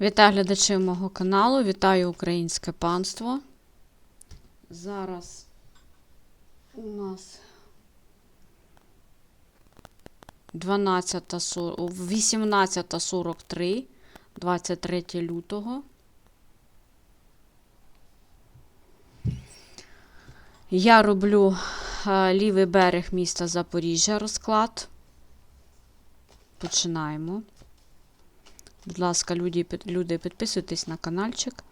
Вітаю глядачів мого каналу, вітаю українське панство. Зараз у нас 12, 18.43, 23 лютого. Я роблю е, лівий берег міста Запоріжжя розклад. Починаємо. Будь ласка, люди, підписуйтесь на каналчик.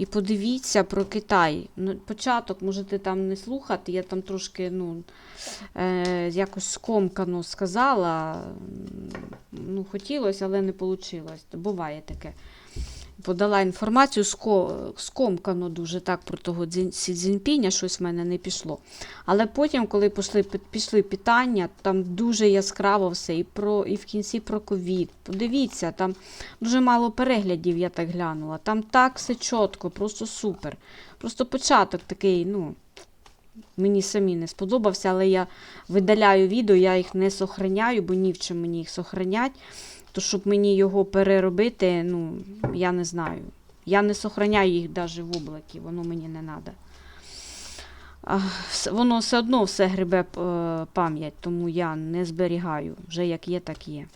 І подивіться про Китай. Ну, початок можете там не слухати, я там трошки ну, е, якось скомкано сказала. Ну, хотілося, але не вийшло. Буває таке. Подала інформацію ско- скомкано дуже так про того Сі Цзіньпіня, щось в мене не пішло. Але потім, коли пішли, пішли питання, там дуже яскраво все, і, про, і в кінці про ковід. Подивіться, там дуже мало переглядів, я так глянула. Там так все чітко, просто супер. Просто початок такий, ну, мені самі не сподобався, але я видаляю відео, я їх не сохраняю, бо ні в чим мені їх сохранять. То щоб мені його переробити, ну, я не знаю. Я не сохраняю їх навіть в облакі, воно мені не треба. Воно все одно все грибе пам'ять, тому я не зберігаю. Вже як є, так є.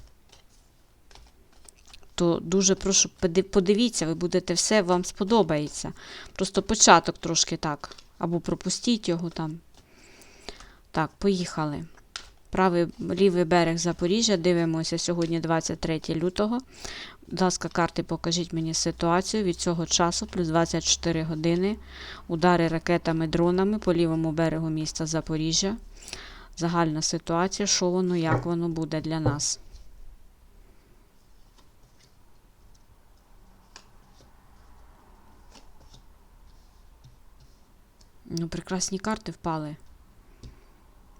То дуже прошу, подивіться, ви будете все, вам сподобається. Просто початок трошки так. Або пропустіть його там. Так, поїхали. Правий лівий берег Запоріжжя. Дивимося сьогодні 23 лютого. Будь ласка, карти, покажіть мені ситуацію від цього часу, плюс 24 години. Удари ракетами, дронами по лівому берегу міста Запоріжжя. Загальна ситуація, що воно, як воно буде для нас. Ну, прекрасні карти впали.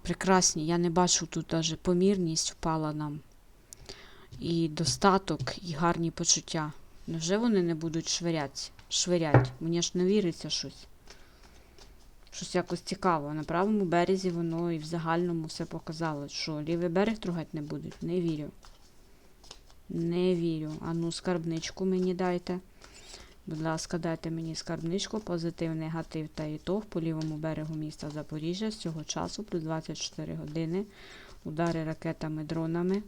Прекрасні. Я не бачу тут навіть помірність впала нам. І достаток, і гарні почуття. Невже вони не будуть швирять? швирять? Мені ж не віриться щось. Щось якось цікаво. На правому березі воно і в загальному все показало. Що лівий берег трогати не будуть? Не вірю. Не вірю. Ану, скарбничку мені дайте. Будь ласка, дайте мені скарбничку, позитив, негатив та ітог по лівому берегу міста Запоріжжя з цього часу, плюс 24 години. Удари ракетами, дронами.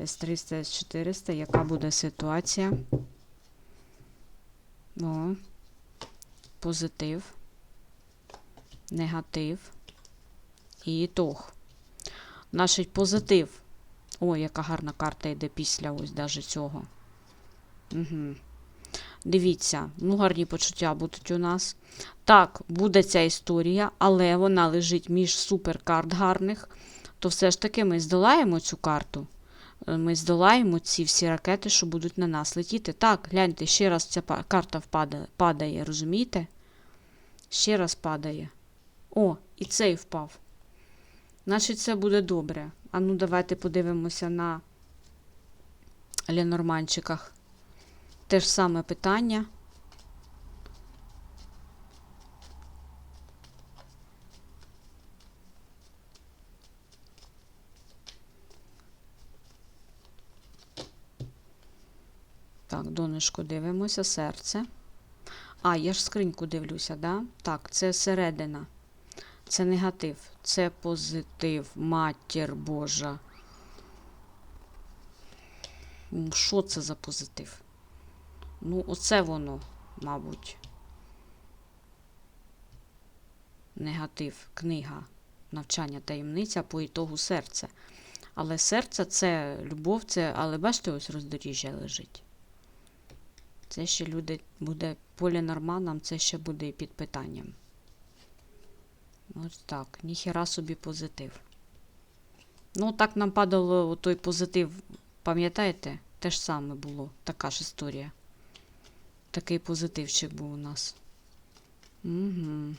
С-300, С-400. Яка буде ситуація? О. Позитив. Негатив. І ітог. Значить, позитив. О, яка гарна карта йде після ось даже цього. Угу. Дивіться, ну гарні почуття будуть у нас. Так, буде ця історія, але вона лежить між суперкарт гарних. То все ж таки ми здолаємо цю карту. Е, Ми здолаємо ці всі ракети, що будуть на нас летіти. Так, гляньте, ще раз ця карта впадає, падає, розумієте? Ще раз падає. О, і цей впав. Значить, це буде добре. А ну, давайте подивимося на Ленорманчиках. Те ж саме питання. Так, донечко дивимося, серце. А, я ж скриньку дивлюся, да? Так, це середина. Це негатив. Це позитив. Матір Божа. Що це за позитив? Ну, оце воно, мабуть. Негатив, книга, навчання, таємниця по ітогу серця. Але серце це любов, це, але бачите, ось роздоріжжя лежить. Це ще люди буде полі норманом, це ще буде і під питанням. Ось так, ніхіра собі позитив. Ну, так нам падало той позитив, пам'ятаєте? Те ж саме було, така ж історія. Такий позитивчик був у нас. Угу.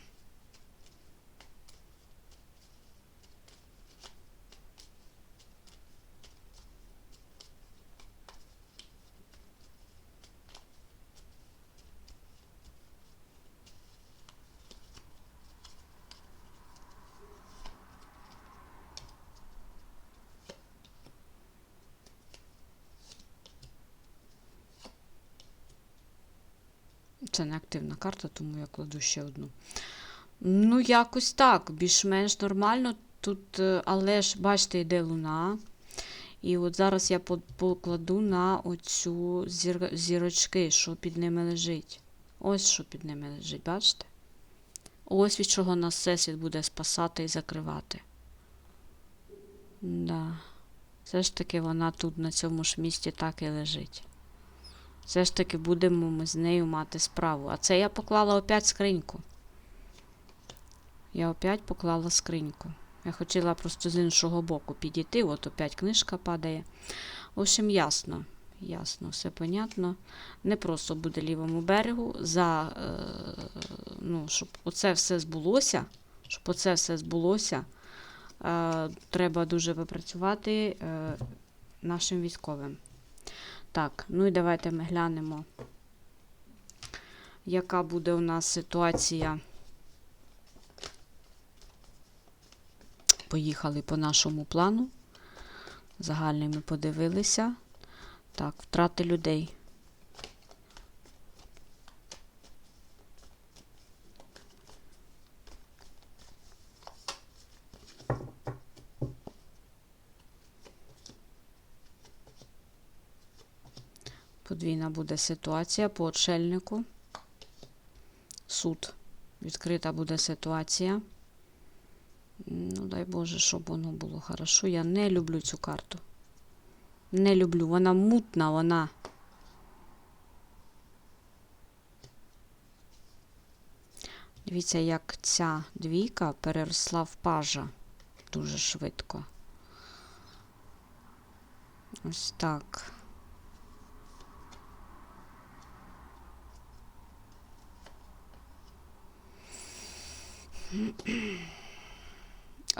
Це не активна карта, тому я кладу ще одну. Ну, якось так, більш-менш нормально. Тут, е, але ж, бачите, йде луна. І от зараз я покладу на оцю зір... зірочки, що під ними лежить. Ось що під ними лежить, бачите? Ось від чого нас всесвіт буде спасати і закривати. Да. Все ж таки вона тут на цьому ж місці так і лежить. Все ж таки будемо ми з нею мати справу. А це я поклала опять скриньку. Я опять поклала скриньку. Я хотіла просто з іншого боку підійти, от опять книжка падає. В общем, ясно. Ясно, все понятно. Не просто буде лівому берегу, за, е, ну, щоб оце все збулося, щоб оце все збулося, е, треба дуже попрацювати е, нашим військовим. Так, ну і давайте ми глянемо, яка буде у нас ситуація. Поїхали по нашому плану. Загальний ми подивилися. Так, втрати людей. Подвійна буде ситуація по отшельнику. Суд. Відкрита буде ситуація. Ну, дай Боже, щоб воно було хорошо. Я не люблю цю карту. Не люблю. Вона мутна, вона. Дивіться, як ця двійка переросла в пажа дуже швидко. Ось так.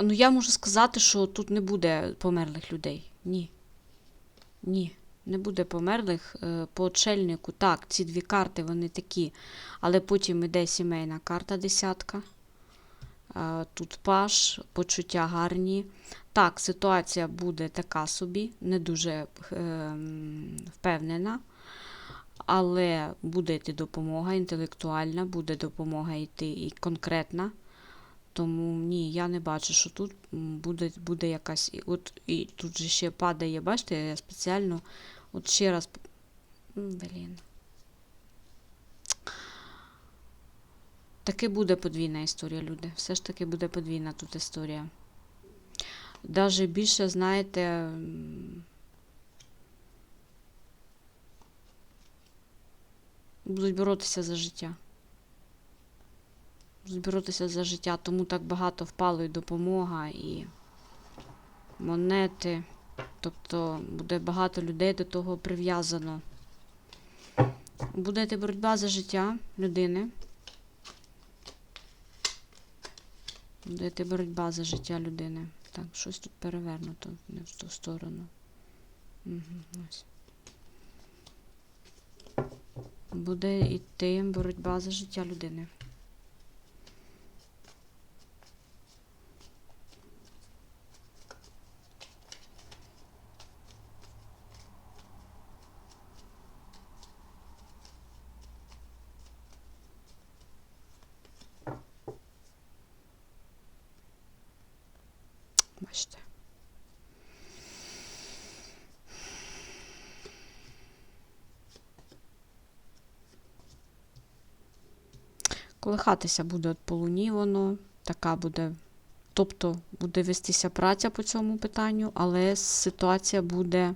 Ну, я можу сказати, що тут не буде померлих людей. Ні. Ні, не буде померлих е, по отшельнику. Так, ці дві карти вони такі. Але потім іде сімейна карта десятка. Е, Тут паш, почуття гарні. Так, ситуація буде така собі, не дуже е, впевнена. Але буде йти допомога інтелектуальна, буде допомога йти і конкретна. Тому ні, я не бачу, що тут буде, буде якась. От і тут же ще падає, бачите, я спеціально от ще раз. Блін. Таки буде подвійна історія, люди. Все ж таки буде подвійна тут історія. Даже більше, знаєте. Будуть боротися за життя боротися за життя, тому так багато впало і допомога, і монети. Тобто буде багато людей до того прив'язано. Буде йти боротьба за життя людини. Буде йти боротьба за життя людини. Так, щось тут перевернуто не в ту сторону. Угу, ось. Буде йти боротьба за життя людини. Бачите. Колихатися буде от по луні воно, така буде. Тобто буде вестися праця по цьому питанню, але ситуація буде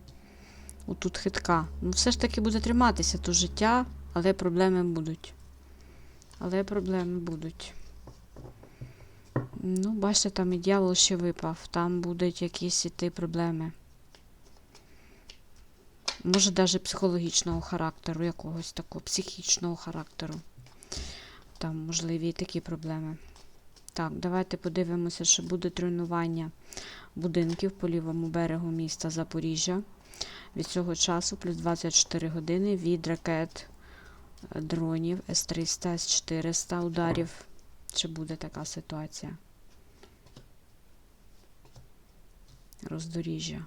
отут хитка. Ну, все ж таки буде триматися то життя, але проблеми будуть. Але проблеми будуть. Ну, бачите, там і дьявол ще випав. Там будуть якісь іти проблеми. Може, навіть психологічного характеру, якогось такого психічного характеру. Там можливі і такі проблеми. Так, давайте подивимося, що буде тренування будинків по лівому берегу міста Запоріжжя. Від цього часу плюс 24 години від ракет е, дронів С-300, С-400 ударів. Чи буде така ситуація? Роздоріжжя.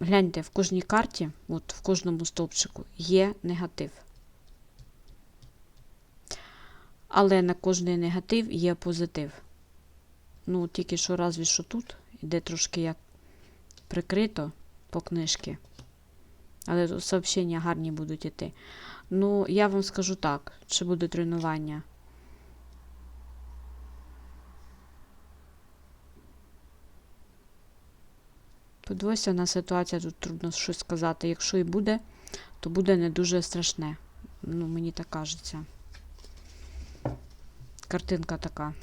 гляньте, в кожній карті, от в кожному стовпчику є негатив. Але на кожний негатив є позитив. Ну, тільки що разві що тут іде трошки як прикрито по книжці. Але тут сообщення гарні будуть іти. Ну, я вам скажу так, чи буде тренування. Подивися на ситуацію, тут трудно щось сказати. Якщо і буде, то буде не дуже страшне. Ну, мені так кажеться. Картинка така.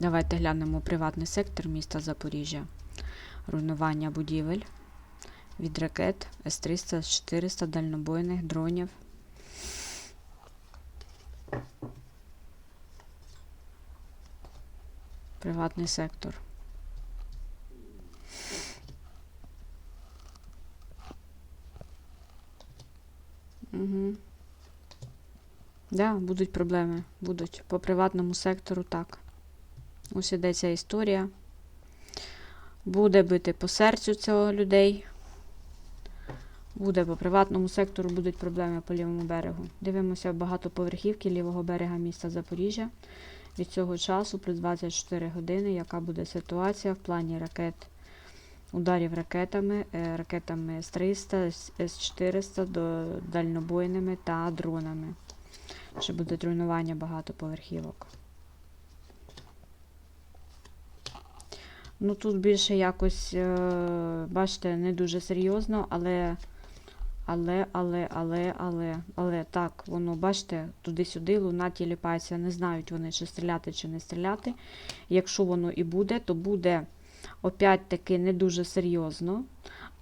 Давайте глянемо приватний сектор міста Запоріжжя. Руйнування будівель від ракет С-300, С-400, дальнобойних дронів. Приватний сектор. Угу. Да, будуть проблеми. Будуть. По приватному сектору так. Ось іде ця історія. Буде бити по серцю цього людей. Буде по приватному сектору будуть проблеми по лівому берегу. Дивимося багатоповерхівки лівого берега міста Запоріжжя. Від цього часу плюс 24 години, яка буде ситуація в плані ракет, ударів ракетами, е, ракетами С-300, С-400, до дальнобойними та дронами. Ще буде руйнування багатоповерхівок. Ну тут більше якось, е, бачите, не дуже серйозно, але, але, але, але, але, але так, воно, бачите, туди-сюди луна тіліпається. Не знають вони, чи стріляти, чи не стріляти. Якщо воно і буде, то буде опять-таки не дуже серйозно.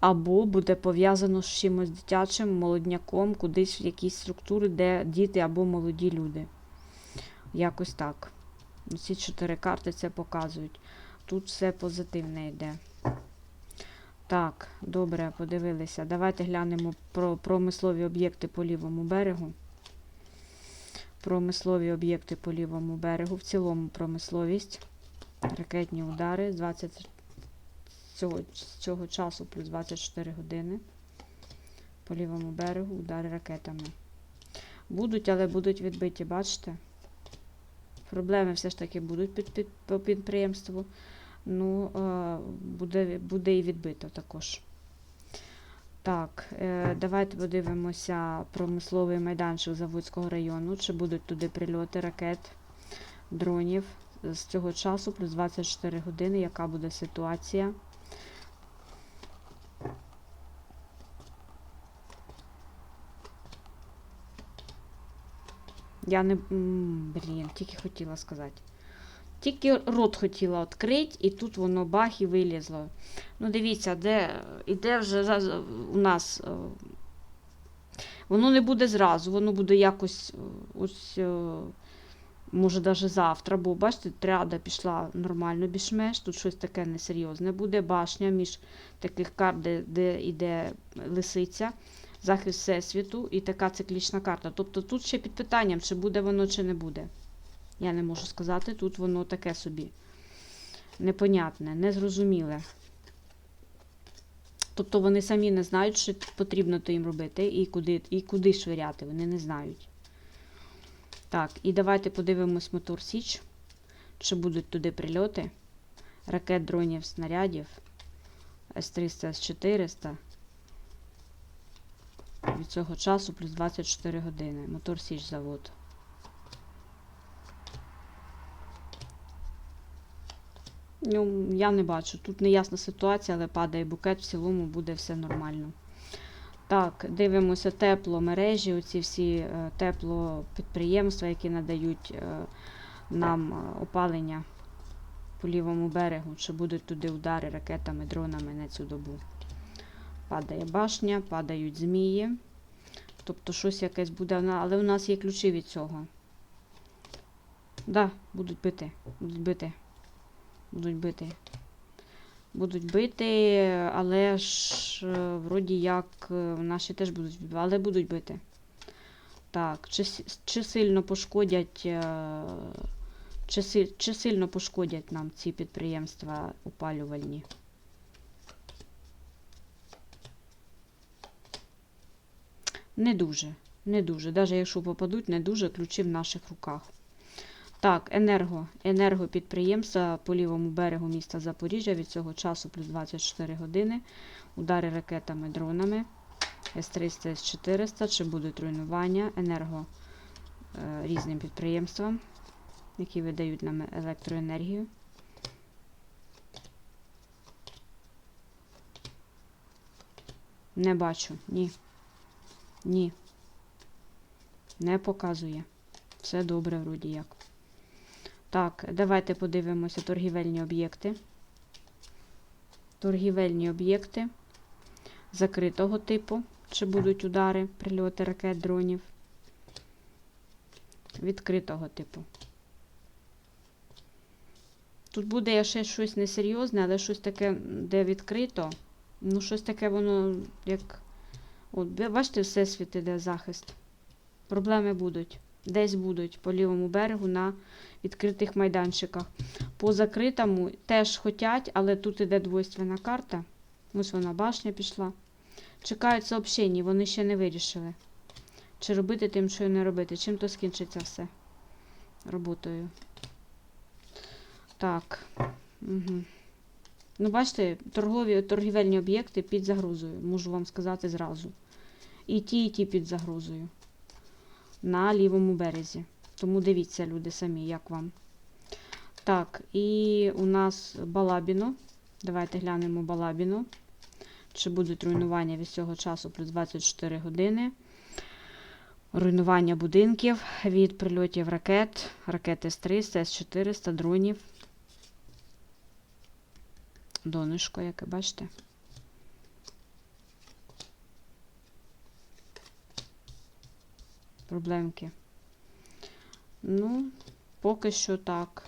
Або буде пов'язано з чимось дитячим, молодняком, кудись в якісь структури, де діти або молоді люди. Якось так. Ці чотири карти це показують. Тут все позитивне йде. Так, добре, подивилися. Давайте глянемо про промислові об'єкти по лівому берегу. Промислові об'єкти по лівому берегу. В цілому промисловість. Ракетні удари з 20 цього, з цього часу плюс 24 години. По лівому берегу удари ракетами. Будуть, але будуть відбиті, бачите? Проблеми все ж таки будуть під, під, по підприємству. Ну, е, буде, буде і відбито також. Так, е, давайте подивимося промисловий майданчик Заводського району. Чи будуть туди прильоти ракет, дронів з цього часу, плюс 24 години, яка буде ситуація? Я не. Блін, тільки хотіла сказати. Тільки рот хотіла відкрити, і тут воно бах і вилізло. Ну, дивіться, де іде вже у нас. е, Воно не буде зразу, воно буде якось е, ось, е, може, навіть завтра, бо бачите, тряда пішла нормально більш-менш, тут щось таке несерйозне буде. Башня між таких карт, де, де йде лисиця, захист Всесвіту і така циклічна карта. Тобто тут ще під питанням, чи буде воно, чи не буде. Я не можу сказати, тут воно таке собі. Непонятне, незрозуміле. Тобто вони самі не знають, що потрібно то їм робити і куди, і куди швиряти. Вони не знають. Так, і давайте подивимось мотор Січ. Чи будуть туди прильоти. Ракет, дронів, снарядів. С-300, С-400. Від цього часу плюс 24 години. Мотор Січ завод. Ну, я не бачу. Тут неясна ситуація, але падає букет, в цілому буде все нормально. Так, дивимося тепломережі, оці всі е, теплопідприємства, які надають е, нам е, опалення по лівому берегу, чи будуть туди удари ракетами, дронами на цю добу. Падає башня, падають змії. Тобто щось якесь буде, але у нас є ключі від цього. Да, будуть бити. Будуть бити. Будуть бити. Будуть бити, але ж е, вроді як е, наші теж будуть бити, але будуть бити. Так, чи, чи сильно пошкодять, е, чи, чи сильно пошкодять нам ці підприємства опалювальні? Не дуже. Не дуже. Навіть якщо попадуть, не дуже ключі в наших руках. Так, енерго. Енергопідприємства по лівому берегу міста Запоріжжя від цього часу плюс 24 години. Удари ракетами, дронами. С-300, С-400, чи будуть руйнування енерго е, різним підприємствам, які видають нам електроенергію. Не бачу. Ні. Ні. Не показує. Все добре, вроді як. Так, давайте подивимося торгівельні об'єкти. Торгівельні об'єкти закритого типу. Чи будуть удари, прильоти ракет, дронів. Відкритого типу. Тут буде ще щось несерйозне, але щось таке, де відкрито. Ну, щось таке воно, як. От, бачите, всесвіт іде захист. Проблеми будуть. Десь будуть по лівому берегу на відкритих майданчиках. По закритому теж хотять, але тут іде двойственна карта. Ось вона башня пішла. Чекають сообщень, вони ще не вирішили. Чи робити тим, що не робити. Чим то скінчиться все роботою. Так. Угу. Ну, бачите, торгові, торгівельні об'єкти під загрозою, можу вам сказати зразу. І ті, і ті під загрозою. На лівому березі. Тому дивіться, люди самі, як вам. Так, і у нас Балабіно. Давайте глянемо Балабіно. Чи будуть руйнування від цього часу плюс 24 години. Руйнування будинків від прильотів ракет, ракети С-300, С-400, дронів. Донышко, яке бачите. Проблемки. Ну, поки що так.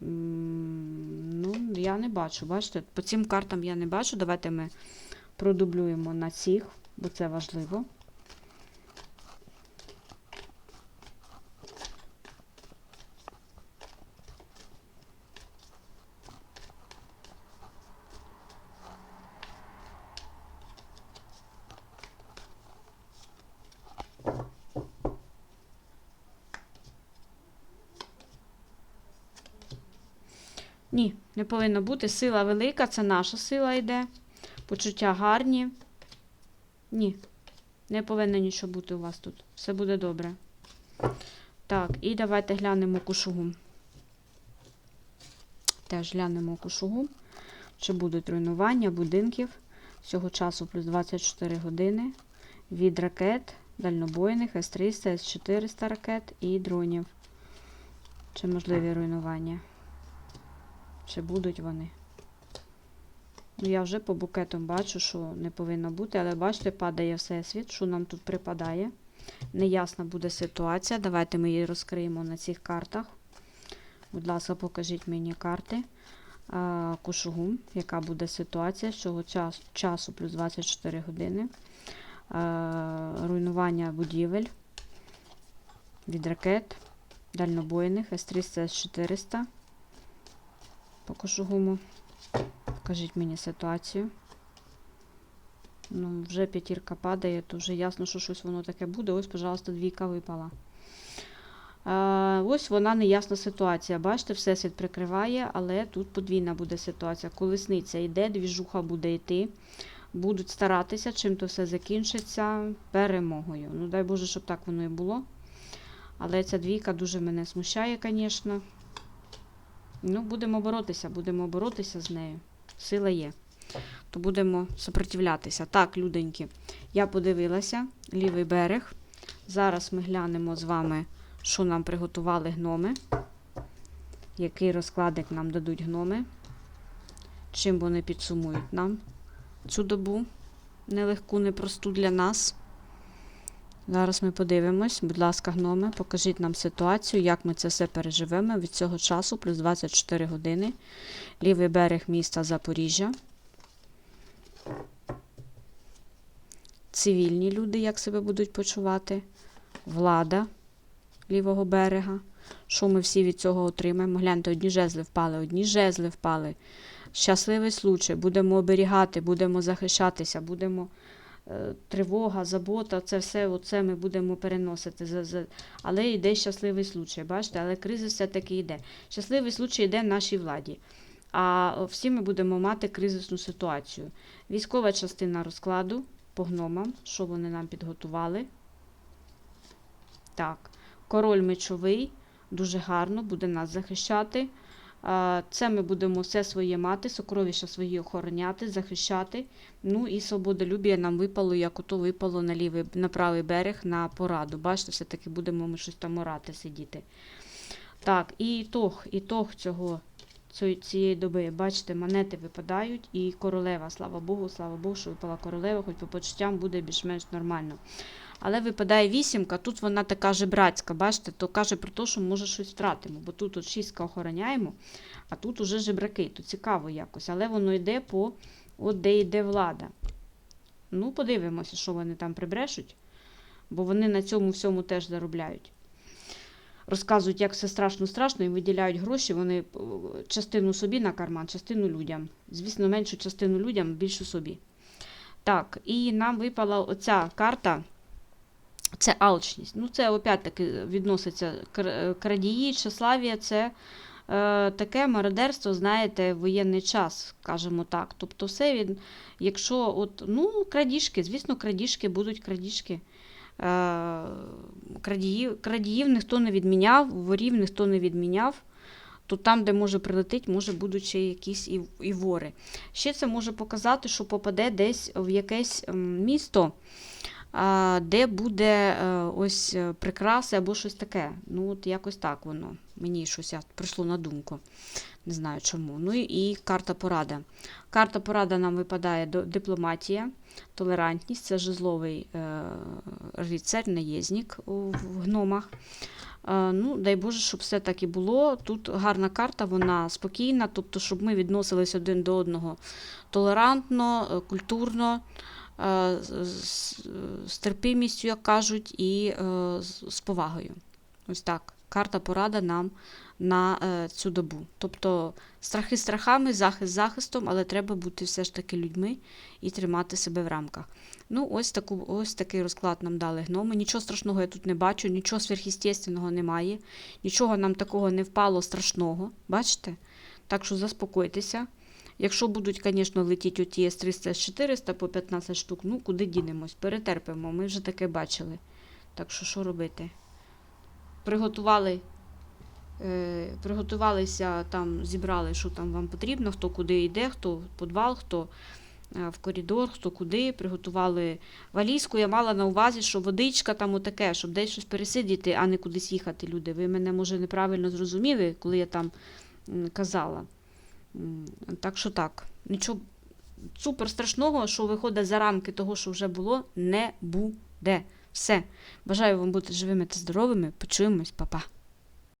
Ну, я не бачу, бачите? По цим картам я не бачу. Давайте ми продублюємо на цих, бо це важливо. Ні, не повинно бути. Сила велика, це наша сила йде. Почуття гарні. Ні, не повинно нічого бути у вас тут. Все буде добре. Так, і давайте глянемо кушугу. Теж глянемо кушугу. Чи будуть руйнування будинків цього часу плюс 24 години від ракет, дальнобойних, С-300, С-400 ракет і дронів. Чи можливі руйнування? Чи будуть вони? Ну, я вже по букетам бачу, що не повинно бути, але бачите, падає всесвіт, що нам тут припадає. Неясна буде ситуація. Давайте ми її розкриємо на цих картах. Будь ласка, покажіть мені карти. А, Кушугу, яка буде ситуація з цього час, часу плюс 24 години. Руйнування будівель від ракет, дальнобойних, С-300, С-400 по кошугуму. Покажіть мені ситуацію. Ну, вже п'ятірка падає, то вже ясно, що щось воно таке буде. Ось, пожалуйста, двійка випала. А, ось вона неясна ситуація. Бачите, всесвіт прикриває, але тут подвійна буде ситуація. Колесниця йде, двіжуха буде йти. Будуть старатися, чим то все закінчиться перемогою. Ну, дай Боже, щоб так воно і було. Але ця двійка дуже мене смущає, звісно. Ну, будемо боротися, будемо боротися з нею. Сила є. То будемо сопротивлятися. Так, люденьки, я подивилася лівий берег. Зараз ми глянемо з вами, що нам приготували гноми. Який розкладик нам дадуть гноми. Чим вони підсумують нам цю добу нелегку, непросту для нас. Зараз ми подивимось, будь ласка, гноми, покажіть нам ситуацію, як ми це все переживемо від цього часу, плюс 24 години. Лівий берег міста Запоріжжя. Цивільні люди, як себе будуть почувати. Влада лівого берега. Що ми всі від цього отримаємо? Гляньте, одні жезли впали, одні жезли впали. Щасливий случай, будемо оберігати, будемо захищатися, будемо тривога, забота, це все оце ми будемо переносити. Але йде щасливий случай, бачите, але криза все-таки йде. Щасливий случай йде нашій владі. А всі ми будемо мати кризисну ситуацію. Військова частина розкладу по гномам, що вони нам підготували. Так, король мечовий, дуже гарно, буде нас захищати. Це ми будемо все своє мати, сокровища свої охороняти, захищати. Ну і свободолюбія нам випало, як ото випало на лівий, на правий берег на пораду. Бачите, все-таки будемо ми щось там орати сидіти. Так, і ітог, ітог цього, цієї доби, бачите, монети випадають, і королева, слава Богу, слава Богу, що випала королева, хоч по почуттям буде більш-менш нормально. Але випадає вісімка, тут вона така жебрацька, бачите, то каже про те, що може щось втратимо, бо тут от шістка охороняємо, а тут уже жебраки, то цікаво якось. Але воно йде по от де йде влада. Ну, подивимося, що вони там прибрешуть, бо вони на цьому всьому теж заробляють. Розказують, як все страшно страшно, і виділяють гроші, вони е, частину собі на карман, частину людям. Звісно, меншу частину людям, більшу собі. Так, і нам випала оця карта. Це алчність. Ну, це опять-таки відноситься крадії, тщеславія, це е, таке мародерство, знаєте, в воєнний час, скажімо так. Тобто, все він, якщо от, ну, крадіжки, звісно, крадіжки будуть крадіжки. Е, крадіїв, крадіїв ніхто не відміняв, ворів ніхто не відміняв. То там, де може прилетить, може будуть ще якісь і, і вори. Ще це може показати, що попаде десь в якесь місто, де буде е, ось е, прикраси або щось таке. Ну, от якось так воно. Мені щось прийшло на думку. Не знаю чому. Ну і, карта порада. Карта порада нам випадає дипломатія, толерантність, це жезловий е, рицарь, наєзнік в гномах. Ну, дай Боже, щоб все так і було. Тут гарна карта, вона спокійна, тобто, щоб ми відносились один до одного толерантно, культурно, з, з- терпимістю, як кажуть, і е, з, повагою. Ось так. Карта порада нам на е, цю добу. Тобто страхи страхами, захист захистом, але треба бути все ж таки людьми і тримати себе в рамках. Ну, ось, таку, ось такий розклад нам дали гноми. Нічого страшного я тут не бачу, нічого сверхъестественного немає, нічого нам такого не впало страшного. Бачите? Так що заспокойтеся. Якщо будуть, звісно, летіти оті С-300, С-400 по 15 штук, ну куди дінемось, перетерпимо, ми вже таке бачили. Так що що робити? Приготували, е, приготувалися, там зібрали, що там вам потрібно, хто куди йде, хто в підвал, хто е, в коридор, хто куди. Приготували валізку. Я мала на увазі, що водичка там отаке, щоб десь щось пересидіти, а не кудись їхати, люди. Ви мене, може, неправильно зрозуміли, коли я там казала. Так що так, нічого супер страшного, що виходить за рамки того, що вже було, не буде. Все. Бажаю вам бути живими та здоровими. Почуємось, па-па.